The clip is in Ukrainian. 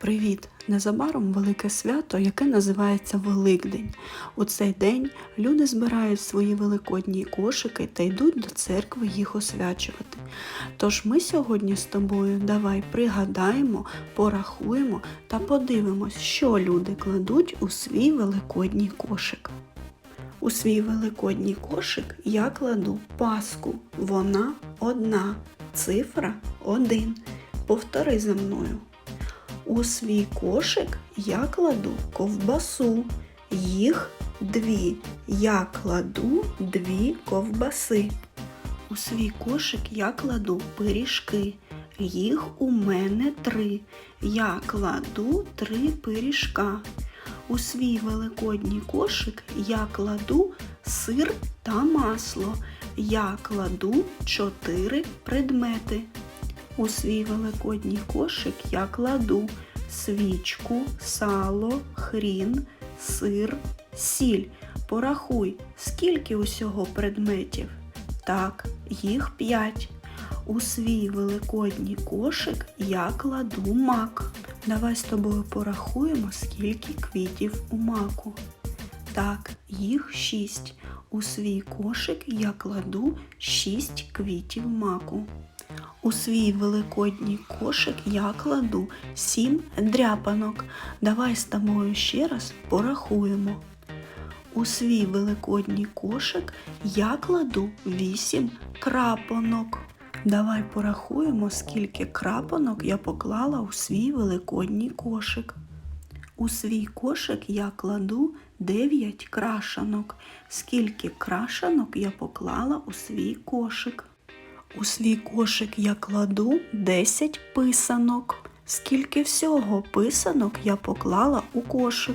Привіт! Незабаром велике свято, яке називається Великдень. У цей день люди збирають свої великодні кошики та йдуть до церкви їх освячувати. Тож ми сьогодні з тобою давай пригадаємо, порахуємо та подивимось, що люди кладуть у свій великодній кошик. У свій великодній кошик я кладу паску. Вона одна, цифра один. Повтори за мною. У свій кошик я кладу ковбасу. Їх дві. Я кладу дві ковбаси. У свій кошик я кладу пиріжки. Їх у мене три. Я кладу три пиріжка. У свій великодній кошик я кладу сир та масло. Я кладу чотири предмети. У свій великодній кошик я кладу свічку, сало, хрін, сир, сіль. Порахуй, скільки усього предметів? Так, їх п'ять. У свій великодній кошик я кладу мак. Давай з тобою порахуємо, скільки квітів у маку. Так, їх шість. У свій кошик я кладу шість квітів маку. У свій великодній кошик я кладу сім дряпанок. Давай з тобою ще раз порахуємо. У свій великодній кошик я кладу вісім крапонок. Давай порахуємо, скільки крапонок я поклала у свій великодній кошик. У свій кошик я кладу 9 крашанок. Скільки крашанок я поклала у свій кошик? У свій кошик я кладу 10 писанок. Скільки всього писанок я поклала у кошик?